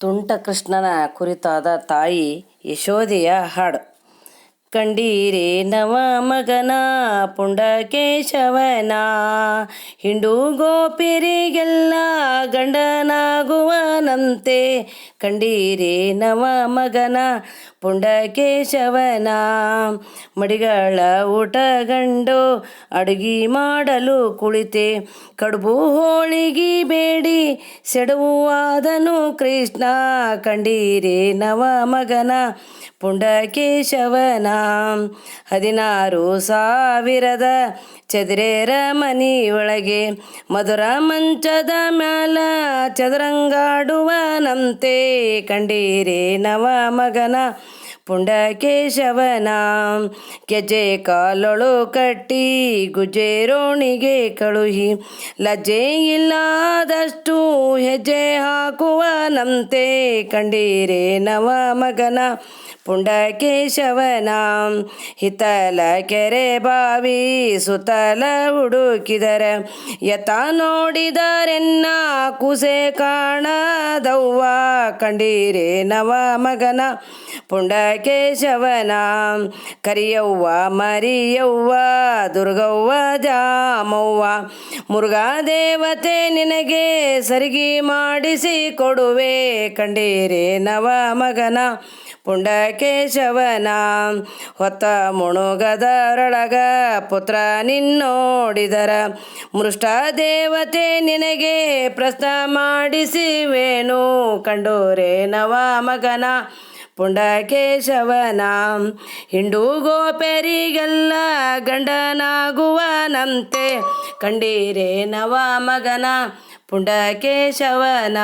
ತುಂಟ ಕೃಷ್ಣನ ಕುರಿತಾದ ತಾಯಿ ಯಶೋದೆಯ ಹಾಡು. ಕಂಡೀರೆ ನವ ಮಗನ ಪುಂಡಕೇಶವನ? ಹಿಂಡು ಗೋಪಿರಿಗೆಲ್ಲ ಗಂಡನಾಗುವನಂತೆ ಕಂಡೀರೆ ನವ ಮಗನ ಪುಂಡಕೇಶವನ? ಮಡಿಗಳ ಊಟ ಗಂಡು ಅಡುಗೆ ಮಾಡಲು ಕುಳಿತೆ, ಕಡುಬು ಹೋಳಿಗೆ ಬೇಡಿ ಸೆಡವುವಾದನು ಕೃಷ್ಣ. ಕಂಡೀರೆ ನವ ಮಗನ ಪುಂಡಕೇಶವನ? ಹದಿನಾರು ಸಾವಿರದ ಚದುರೇರ ಮನಿಯೊಳಗೆ ಮಧುರ ಮಂಚದ ಮ್ಯಾಲ ಚದುರಂಗಾಡುವನಂತೆ ಕಂಡೀರೆ ನವ ಮಗನ ಪುಂಡಕೇಶವನ ಕೆಜೆ ಕಾಲೊಳು ಕಟ್ಟಿ ಗುಜೇರೋಣಿಗೆ ಕಳುಹಿ, ಲಜ್ಜೆ ಇಲ್ಲದಷ್ಟು ಹೆಜ್ಜೆ ಹಾಕುವನಂತೆ ಕಂಡೀರೆ ನವ ಮಗನ ಪುಂಡಕೇಶವನ. ಹಿತಲ ಕೆರೆ ಬಾವಿ ಸುತಲ ಹುಡುಕಿದರ, ಯತ ನೋಡಿದರೆನ್ನ ಕುಸೆ ಕಾಣದವ್ವ ಕಂಡೀರೆ ನವ ಮಗನ ಪುಂಡಕೇಶವನ ಕರಿಯವ್ವ ಮರಿಯವ್ವ, ದುರ್ಗವ್ವ ಜಾಮವ್ವ, ಮುರುಘಾ ದೇವತೆ ನಿನಗೆ ಸರಿಗಿ ಮಾಡಿಸಿ ಕೊಡುವೆ, ಕಂಡೀರೆ ನವ ಮಗನ ಪುಂಡ ಕೇಶವನ ಹೊತ್ತ ಮುಣುಗದರೊಳಗ ಪುತ್ರ ನಿನ್ನೋಡಿದರ, ಮೃಷ್ಟ ದೇವತೆ ನಿನಗೆ ಪ್ರಸ್ತ ಮಾಡಿಸಿವೇನು, ಕಂಡೋರೆ ನವ ಮಗನ ಪುಂಡಕೇಶವನ. ಹಿಂಡು ಗೋಪೆರಿಗೆಲ್ಲ ಗಂಡನಾಗುವನಂತೆ. ಕಂಡೀರೇ ನವ ಮಗನ ಪುಂಡಕೇಶವನ?